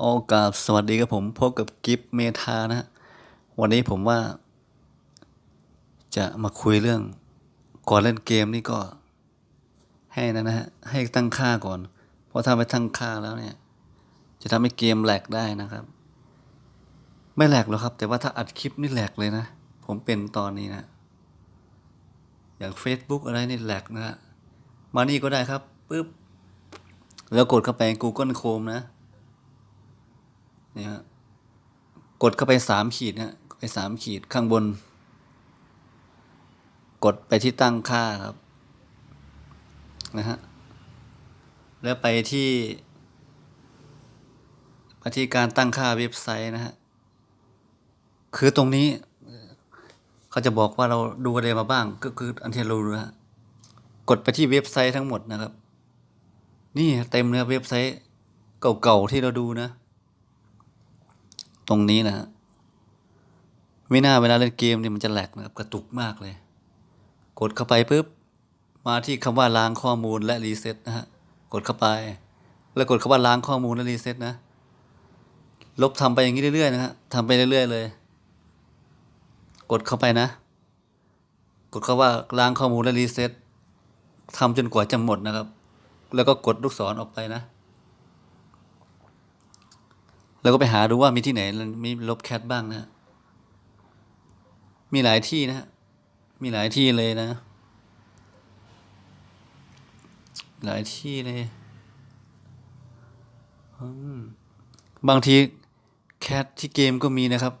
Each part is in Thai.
โอกาสสวัสดีครับผมพบกับกิฟเมทานะฮะวันนี้ผมว่า จะมาคุยเรื่อง ก่อนเล่นเกมนี่ก็ ให้นะนะฮะให้ตั้งค่าก่อน เพราะถ้าไปตั้งค่าแล้วเนี่ย จะทำให้เกมแหลกได้นะครับ ไม่แหลกหรอกครับ แต่ว่าถ้าอัดคลิปนี่แหลกเลยนะ ผมเป็นตอนนี้นะ อย่าง Facebook อะไรนี่แหลกนะฮะมานี่ก็ได้ครับปึ๊บแล้วกดเข้าไป Google Chrome นะ นี่ยฮะกดเข้าไปสามขีดนะไปสามขีดข้างบน กดไปที่ตั้งค่าครับนะฮะแล้วไปที่ไปที่การตั้งค่าเว็บไซต์นะฮะคือตรงนี้ เขาจะบอกว่าเราดูอะไรมาบ้าง ก็คืออันที่เราดูนะฮะกดไปที่เว็บไซต์ทั้งหมดนะครับ นี่เต็มเลยครับเว็บไซต์เก่าๆที่เราดูนะ ตรงนี้นะฮะไม่น่าเวลาเล่นเกมนี่มันจะแหลกนะครับกระตุกมากเลย กดเข้าไปปุ๊บมาที่คำว่าล้างข้อมูลและรีเซ็ตนะฮะกดเข้าไป แล้วกดคำว่าล้างข้อมูลและรีเซ็ตนะลบทำไปอย่างนี้เรื่อยๆนะฮะทำไปเรื่อยๆเลย กดเข้าไปนะ กดคำว่าล้างข้อมูลและรีเซ็ตทำจนกว่าจะหมดนะครับ แล้วก็กดลูกศรออกไปนะ แล้วก็ไปหาดูว่ามีที่ไหนมีลบแคทบ้างนะ มีหลายที่นะ มีหลายที่เลยนะ หลายที่เลย บางทีแคทที่เกมก็มีนะครับ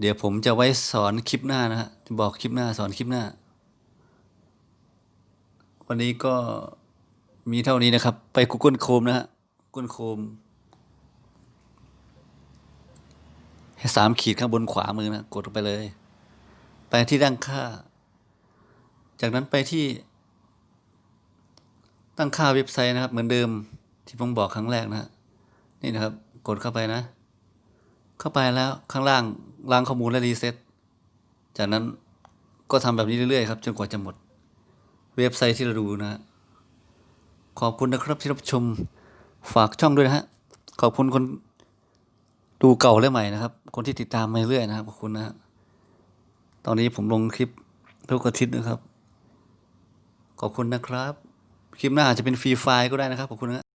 เดี๋ยวผมจะไว้สอนคลิปหน้านะฮะจะบอกคลิปหน้าสอนคลิปหน้า วันนี้ก็มีเท่านี้นะครับ ไป Google Chrome นะฮะ Google Chrome ให้สามขีดข้างบนขวามือนะกดลงไปเลย ไปที่ตั้งค่า จากนั้นไปที่ ตั้งค่าเว็บไซต์นะครับ เหมือนเดิมที่ผมบอกครั้งแรกนะนี่นะครับ กดเข้าไปนะ เข้าไปแล้วข้างล่างล้างข้อมูลและรีเซ็ตจากนั้นก็ทำแบบนี้เรื่อยๆครับจนกว่าจะหมด เว็บไซต์ที่เราดูนะฮะขอบคุณนะครับที่รับชมฝากช่องด้วยนะฮะขอบคุณคน ดูเก่าและใหม่นะครับ คนที่ติดตามมาเรื่อยนะครับขอบคุณนะฮะตอนนี้ผมลงคลิปทุกอาทิตย์นะครับ ขอบคุณนะครับ คลิปหน้าอาจจะเป็นฟรีไฟล์ก็ได้นะครับขอบคุณนะ